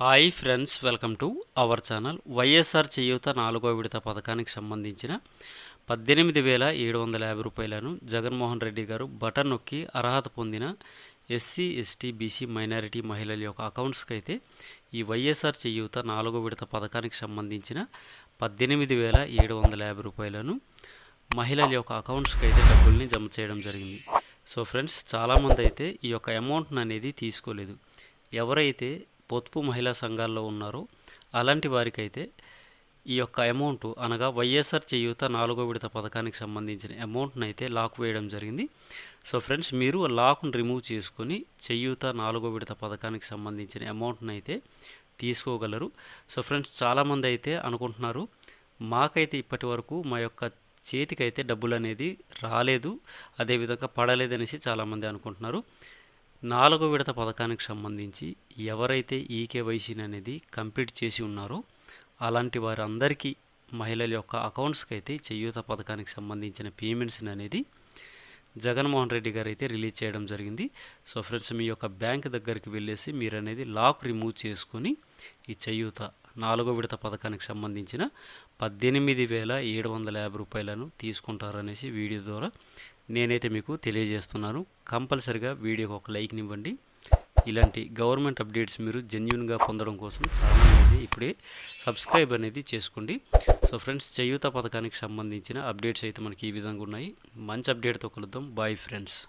Hi friends welcome to our channel. YSR Cheyutha నాలుగో విడత పథకానికి సంబంధించిన పద్దెనిమిది వేల ఏడు వందల యాభై రూపాయలను జగన్మోహన్ రెడ్డి గారు బటన్ నొక్కి అర్హత పొందిన ఎస్సీ ఎస్టీ బీసీ మైనారిటీ మహిళల యొక్క అకౌంట్స్కి అయితే ఈ వైఎస్ఆర్ చేయూత నాలుగో విడత పథకానికి సంబంధించిన పద్దెనిమిది వేల ఏడు వందల యాభై రూపాయలను మహిళల యొక్క అకౌంట్స్కి అయితే డబ్బుల్ని జమ చేయడం జరిగింది. సో ఫ్రెండ్స్ చాలామంది అయితే ఈ యొక్క అమౌంట్ని అనేది తీసుకోలేదు. ఎవరైతే పొదుపు మహిళా సంఘాల్లో ఉన్నారో. అలాంటి వారికైతే ఈ యొక్క అమౌంట్ అనగా వైఎస్ఆర్ చేయూత నాలుగో విడత పథకానికి సంబంధించిన అమౌంట్ని అయితే లాక్ వేయడం జరిగింది. సో ఫ్రెండ్స్ మీరు ఆ లాక్ను రిమూవ్ చేసుకొని చేయూత నాలుగో విడత పథకానికి సంబంధించిన అమౌంట్ని అయితే తీసుకోగలరు. సో ఫ్రెండ్స్ చాలామంది అయితే అనుకుంటున్నారు మాకైతే ఇప్పటి వరకు మా యొక్క చేతికైతే డబ్బులు అనేది రాలేదు అదేవిధంగా పడలేదనేసి చాలామంది అనుకుంటున్నారు. నాలుగో విడత పథకానికి సంబంధించి ఎవరైతే ఈకేవైసీని అనేది కంప్లీట్ చేసి ఉన్నారో అలాంటి వారందరికీ మహిళల యొక్క అకౌంట్స్కి అయితే చేయూత పథకానికి సంబంధించిన పేమెంట్స్ని అనేది జగన్మోహన్ రెడ్డి గారు అయితే రిలీజ్ చేయడం జరిగింది. సో ఫ్రెండ్స్ మీ యొక్క బ్యాంక్ దగ్గరికి వెళ్ళేసి మీరు అనేది లాక్ రిమూవ్ చేసుకొని ఈ చేయూత నాలుగో విడత పథకానికి సంబంధించిన పద్దెనిమిది వేల ఏడు వందల యాభై రూపాయలను తీసుకుంటారనేసి వీడియో ద్వారా నేనైతే మీకు తెలియజేస్తున్నాను. కంపల్సరిగా వీడియోకి ఒక లైక్ని ఇవ్వండి. ఇలాంటి గవర్నమెంట్ అప్డేట్స్ మీరు జెన్యున్గా పొందడం కోసం చాలామంది ఇప్పుడే సబ్స్క్రైబ్ అనేది చేసుకోండి. సో ఫ్రెండ్స్ చేయూత పథకానికి సంబంధించిన అప్డేట్స్ అయితే మనకి ఈ విధంగా ఉన్నాయి. మంచి అప్డేట్తో కలుద్దాం. Bye friends.